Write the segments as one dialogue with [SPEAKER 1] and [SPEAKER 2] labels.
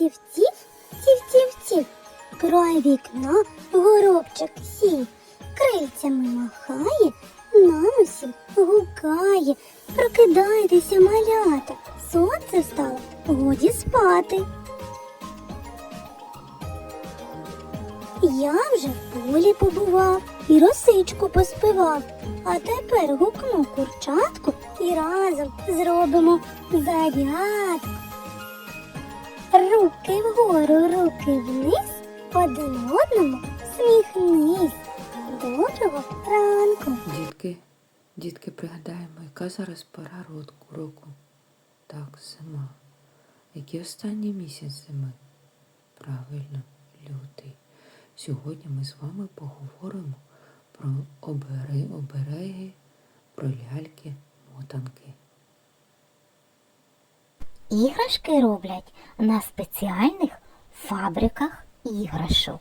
[SPEAKER 1] тів-тів, тів-тів-тів. Край вікна горобчик сів, крильцями махає, нам усім гукає. Прокидайтеся, малята, сонце встало, годі спати. Я вже в полі побував і росичку поспівав, а тепер гукну курчатку і разом зробимо зарядку. Руки вгору, руки вниз, один одному сміхнись. Доброго ранку.
[SPEAKER 2] Дітки, дітки, пригадаємо, яка зараз пора року-. Так, зима. Який останній місяць зими? Правильно, лютий. Сьогодні ми з вами поговоримо про обереги, про ляльки, мотанки.
[SPEAKER 3] Іграшки роблять на спеціальних фабриках іграшок.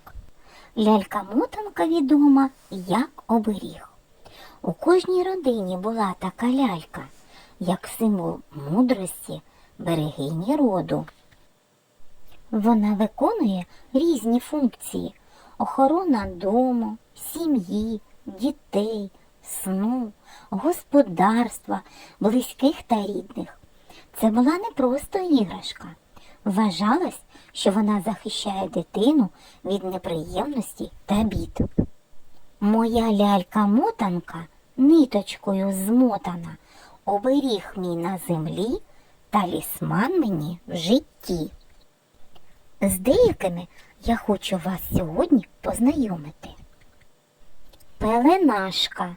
[SPEAKER 3] Лялька-мотанка відома як оберіг. У кожній родині була така лялька, як символ мудрості, берегині роду. Вона виконує різні функції: охорона дому, сім'ї, дітей, сну, господарства, близьких та рідних. Це була не просто іграшка. Вважалось, що вона захищає дитину від неприємностей та бід. Моя лялька-мотанка ниточкою змотана, оберіг мій на землі, талісман мені в житті. З деякими я хочу вас сьогодні познайомити. Пеленашка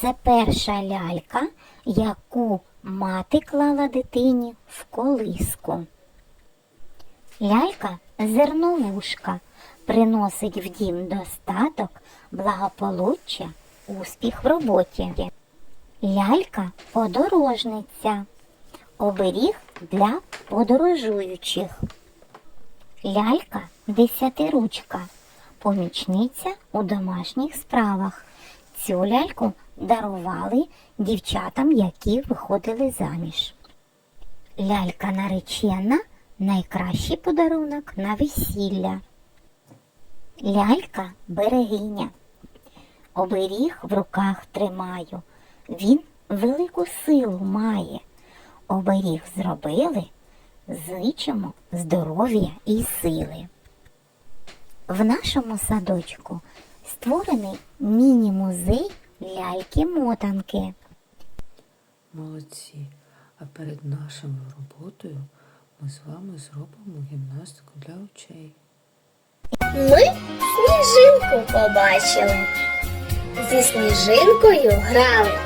[SPEAKER 3] це перша лялька, яку мати клала дитині в колиску. Лялька зерновушка приносить в дім достаток, благополуччя, успіх в роботі. Лялька подорожниця. Оберіг для подорожуючих. Лялька десятиручка, помічниця у домашніх справах. Цю ляльку дарували дівчатам, які виходили заміж. Лялька наречена найкращий подарунок на весілля. Лялька берегиня. Оберіг в руках тримаю. Він велику силу має. Оберіг зробили, зичимо здоров'я і сили. В нашому садочку створений міні-музей ляльки-мотанки.
[SPEAKER 2] Молодці. А перед нашою роботою ми з вами зробимо гімнастику для очей.
[SPEAKER 4] Ми сніжинку побачили. Зі сніжинкою грали.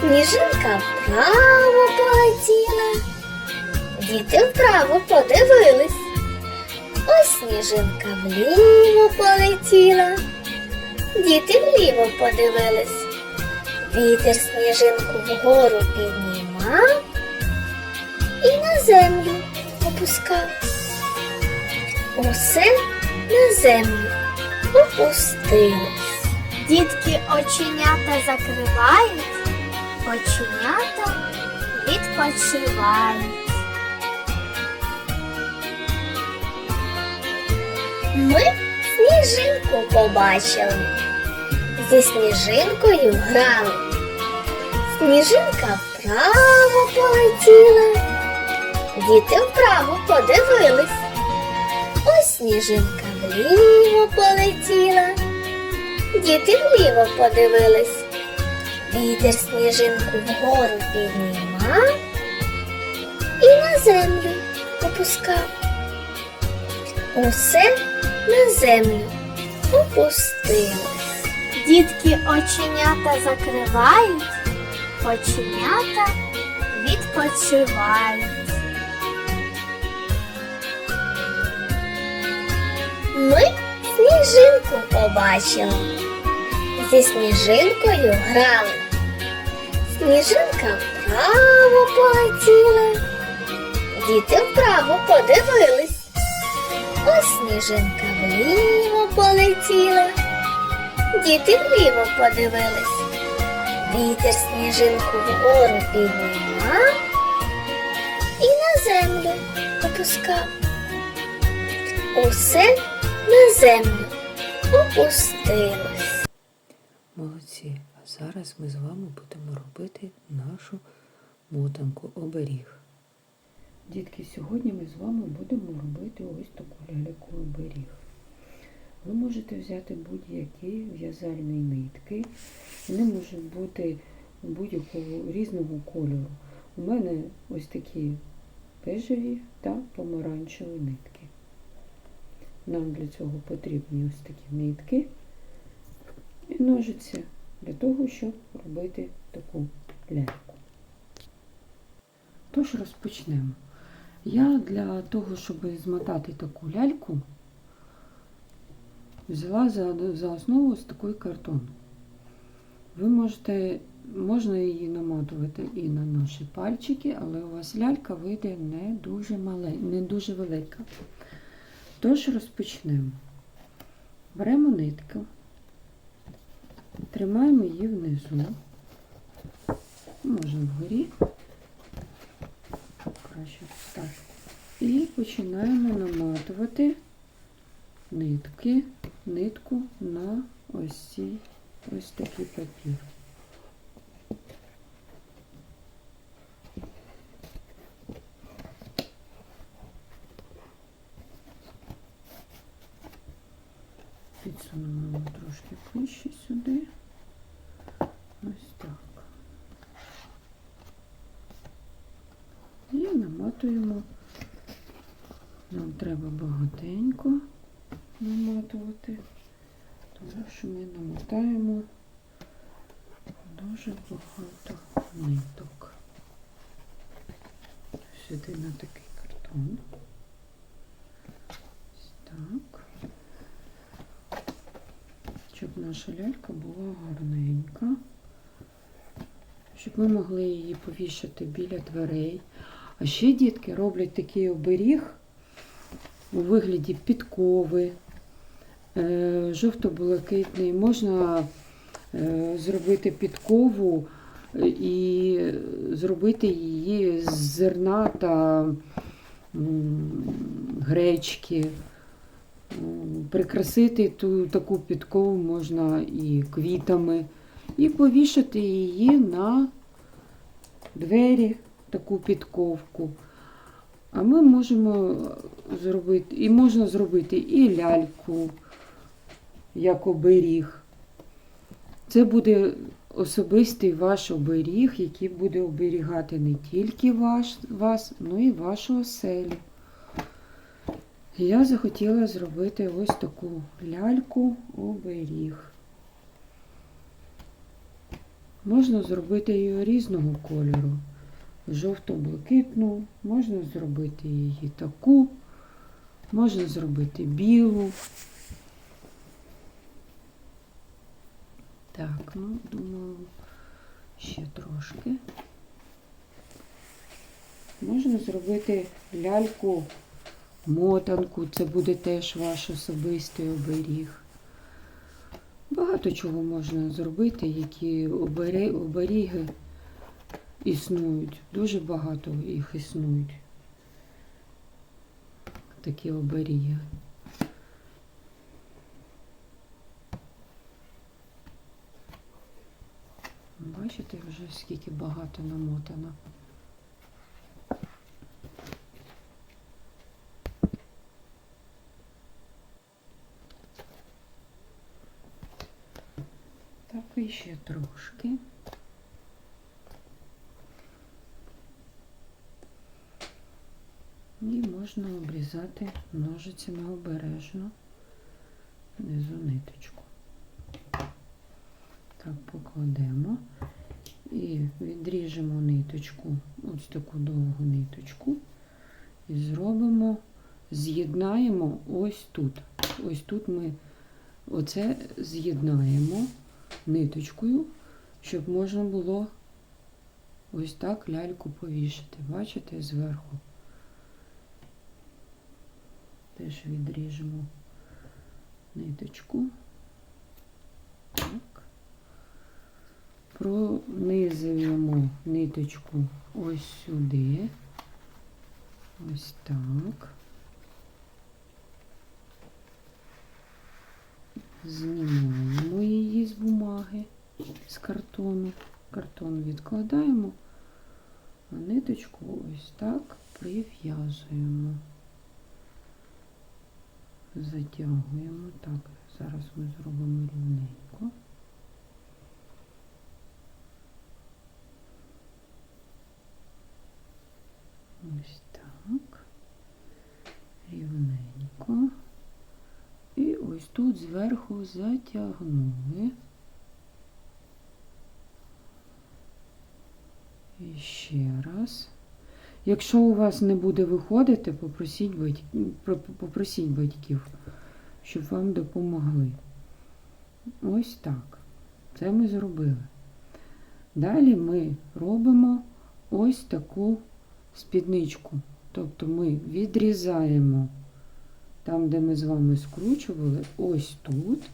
[SPEAKER 4] Сніжинка вправо полетіла. Діти вправо подивились. Ось сніжинка вліво полетіла. Діти вліво подивились. Вітер сніжинку вгору піднімав і на землю опускав. Усе на землю опустилось.
[SPEAKER 1] Дітки оченята закривають, оченята відпочивають.
[SPEAKER 4] Ми сніжинку побачили. Зі сніжинкою грали. Сніжинка вправо полетіла. Діти вправо подивились. Ось сніжинка вліво полетіла. Діти вліво подивились. Вітер сніжинку вгору піднімав і на землю опускав. Усе на землю опустилось.
[SPEAKER 1] Дітки оченята закривають, оченята відпочивають.
[SPEAKER 4] Ми сніжинку побачили. Зі сніжинкою грали. Сніжинка вправо полетіла. Діти вправо подивились. Ось сніжинка вліво полетіла. Діти вліво подивились. Вітер сніжинку вгору піднімав і на землю опускав. усе на землю опустилось.
[SPEAKER 2] Молодці. А зараз ми з вами будемо робити нашу мотанку оберіг. Дітки, сьогодні ми з вами будемо робити ось таку ляльку оберіг. Ви можете взяти будь-які в'язальні нитки. Вони можуть бути будь-якого різного кольору. У мене ось такі бежеві та помаранчеві нитки. Нам для цього потрібні ось такі нитки і ножиці для того, щоб робити таку ляльку. Тож розпочнемо. Я для того, щоб змотати таку ляльку, взяла за, за основу ось такий картон. Ви можете, можна її намотувати і на наші пальчики, але у вас лялька вийде не дуже мале, не дуже велика. Тож розпочнемо. Беремо нитку, тримаємо її внизу, можна вгорі, краще І починаємо наматувати нитки, нитку на ось ці ось такий папір. Підсунемо його трошки ближче сюди. Ось так. І наматуємо. Нам треба багатенько наматувати, тому що ми намотаємо дуже багато ниток. Сюди на такий картон. Ось так. Щоб наша лялька була гарненька. Щоб ми могли її повішати біля дверей. А ще дітки роблять такий оберіг у вигляді підкови, е, жовто-блакитний. Можна е, зробити підкову і зробити її з зерна та гречки. Прикрасити ту таку підкову можна і квітами, і повішати її на двері, таку підковку. А ми можемо зробити, і можна зробити і ляльку, як оберіг. Це буде особистий ваш оберіг, який буде оберігати не тільки ваш, вас, але й вашу оселю. І Я захотіла зробити ось таку ляльку оберіг. Можна зробити її різного кольору жовто-блакитну, можна зробити її таку, можна зробити білу. Так, ну, думаю, ще трошки. Можна зробити ляльку, мотанку, це буде теж ваш особистий оберіг. Багато чого можна зробити, які обере- оберіги існують. Дуже багато їх існують. Такі оберіги. Бачите, вже скільки багато намотано. Так, і ще трошки. І можна обрізати ножицями обережно внизу ниточку. Так, покладемо і відріжемо ниточку, ось таку довгу ниточку, і зробимо, з'єднаємо ось тут. Ось тут ми оце з'єднаємо ниточкою, щоб можна було ось так ляльку повішати. Бачите, зверху. Теж відріжемо ниточку. Так. Пронизуємо ниточку ось сюди. Ось так. Знімаємо її з бумаги, з картону. Картон відкладаємо, а ниточку ось так прив'язуємо. Затягуємо. Так, зараз ми зробимо рівненько. Ось так. Рівненько. І ось тут зверху затягнули. І ще раз. Якщо у вас не буде виходити, попросіть, батьк... попросіть батьків, щоб вам допомогли. Ось так. Це ми зробили. Далі ми робимо ось таку спідничку. Тобто ми відрізаємо там, де ми з вами скручували, ось тут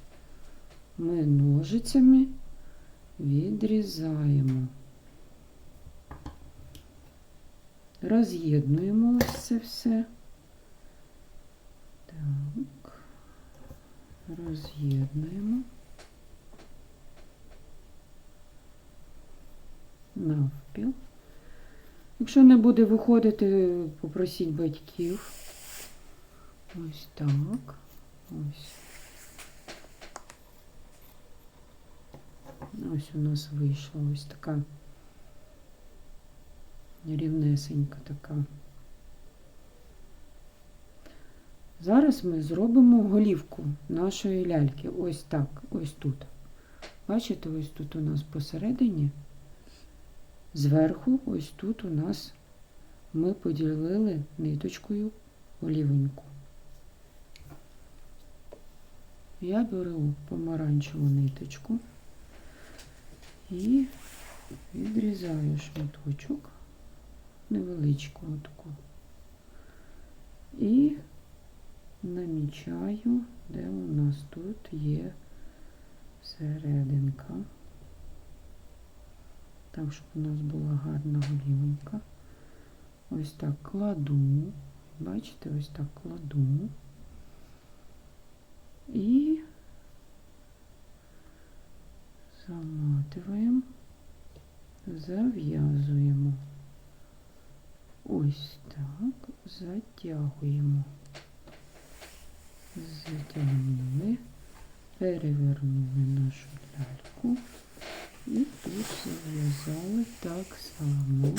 [SPEAKER 2] ми ножицями відрізаємо. Роз'єднуємо ось це все. Так, роз'єднуємо. Навпіл. Якщо не буде виходити, попросіть батьків. Ось так. Ось. Ось у нас вийшла ось така рівнесенька така. Зараз ми зробимо голівку нашої ляльки. Ось так, ось тут. Бачите, ось тут у нас посередині. Зверху, ось тут у нас ми поділили ниточкою олівеньку. Я беру помаранчеву ниточку і відрізаю шматочок невеличкого таку. І намічаю, де у нас тут є серединка. Так, щоб у нас була гарна голівенька. Ось так кладу. Бачите, ось так кладу. І заматуємо, зав'язуємо. Ось так, затягуємо. Затягнули, перевернули нашу ляльку і тут зав'язали так само.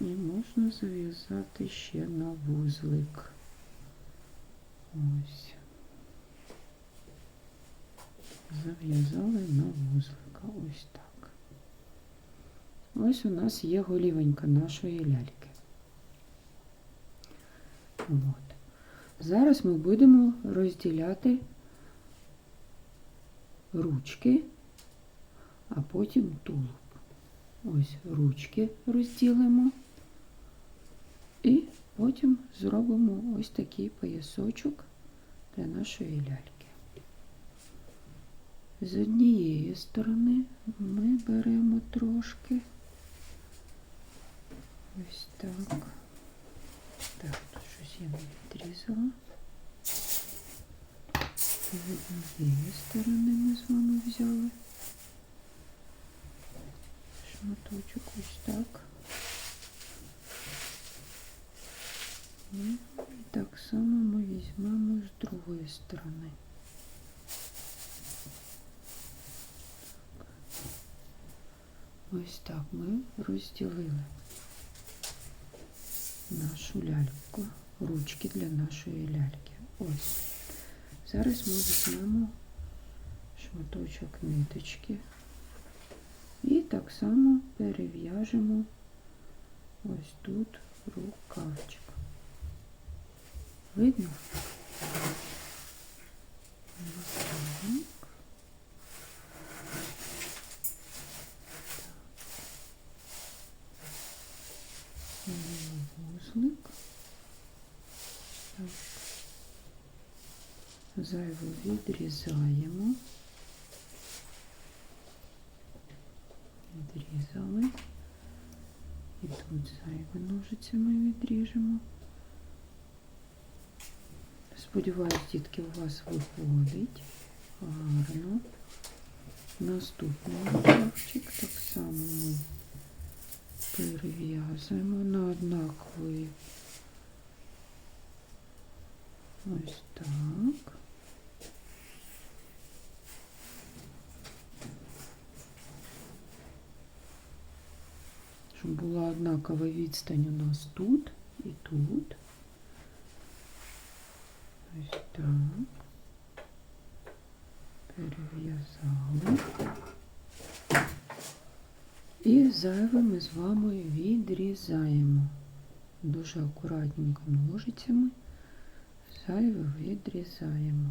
[SPEAKER 2] І можна зав'язати ще на вузлик. Ось. Зав'язали на вузлика. Ось так. Ось у нас є голівенька нашої ляльки. От. Зараз ми будемо розділяти ручки, а потім тулуб. Ось ручки розділимо і потім зробимо ось такий поясочок для нашої ляльки. З однієї сторони ми беремо трошки. Ось так. Так, тут щось я не відрізала. З однієї сторони ми з вами взяли шматочок ось так. І так само ми візьмемо з другої сторони. Ось так ми розділили нашу ляльку, ручки для нашої ляльки. Ось. Зараз ми візьмемо шматочок ниточки І так само перев'яжемо ось тут рукавчик. Видно? Вузлик. Так. Зайву відрізаємо. Відрізали. І тут зайве ножицями відріжемо. Сподіваюсь, дітки, у вас виходить. Гарно. Наступний рукавчик так само ми перев'язуємо на однаковий. Ось так. Була однакова відстань у нас тут і тут. Ось так. Перев'язали. І зайве ми з вами відрізаємо. Дуже акуратненько ножицями. Зайве відрізаємо.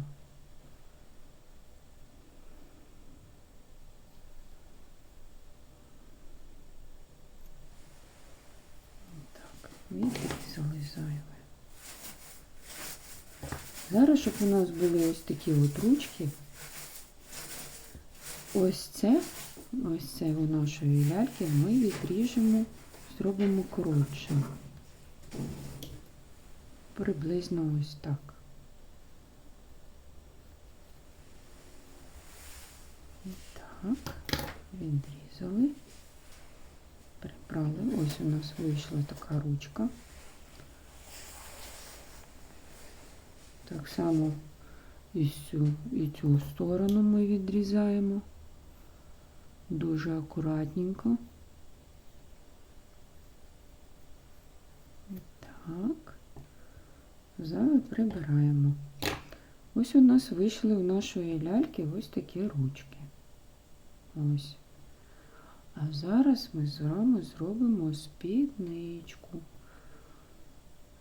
[SPEAKER 2] Так, відрізали зайве. Зараз, щоб у нас були ось такі от ручки, ось це, ось це у нашої ляльки ми відріжемо, зробимо коротше. Приблизно ось так. І Так, відрізали. Прибрали. Ось у нас вийшла така ручка. Так само і цю, і цю сторону ми відрізаємо дуже акуратненько. Так. Зараз прибираємо. Ось у нас вийшли у нашої ляльки ось такі ручки. Ось. А зараз ми з вами зробимо спідничку.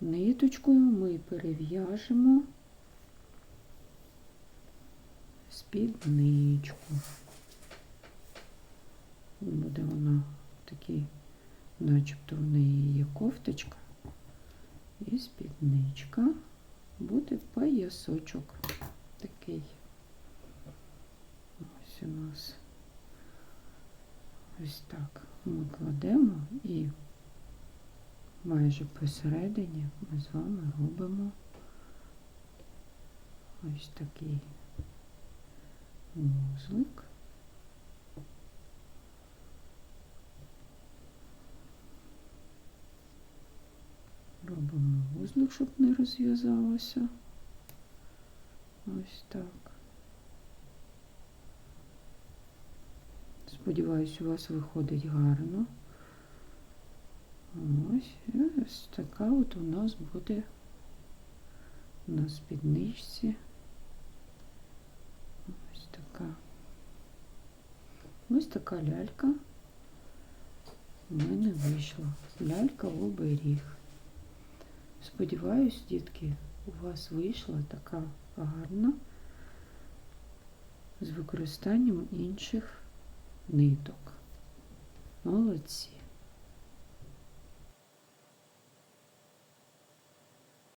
[SPEAKER 2] Ниточкою ми перев'яжемо спідничку. Буде вона такий, начебто в неї є кофточка і спідничка. Буде поясочок такий. Ось у нас ось так ми кладемо і майже посередині ми з вами робимо ось такий вузлик. Робимо вузлик, щоб не розв'язалося. Ось так. Сподіваюсь, у вас виходить гарно. Ось, ось така от у нас буде на спідничці. Ось така. Ось така лялька у мене вийшла. Лялька в оберіг. Сподіваюсь, дітки, у вас вийшла така гарна з використанням інших ниток. Молодці.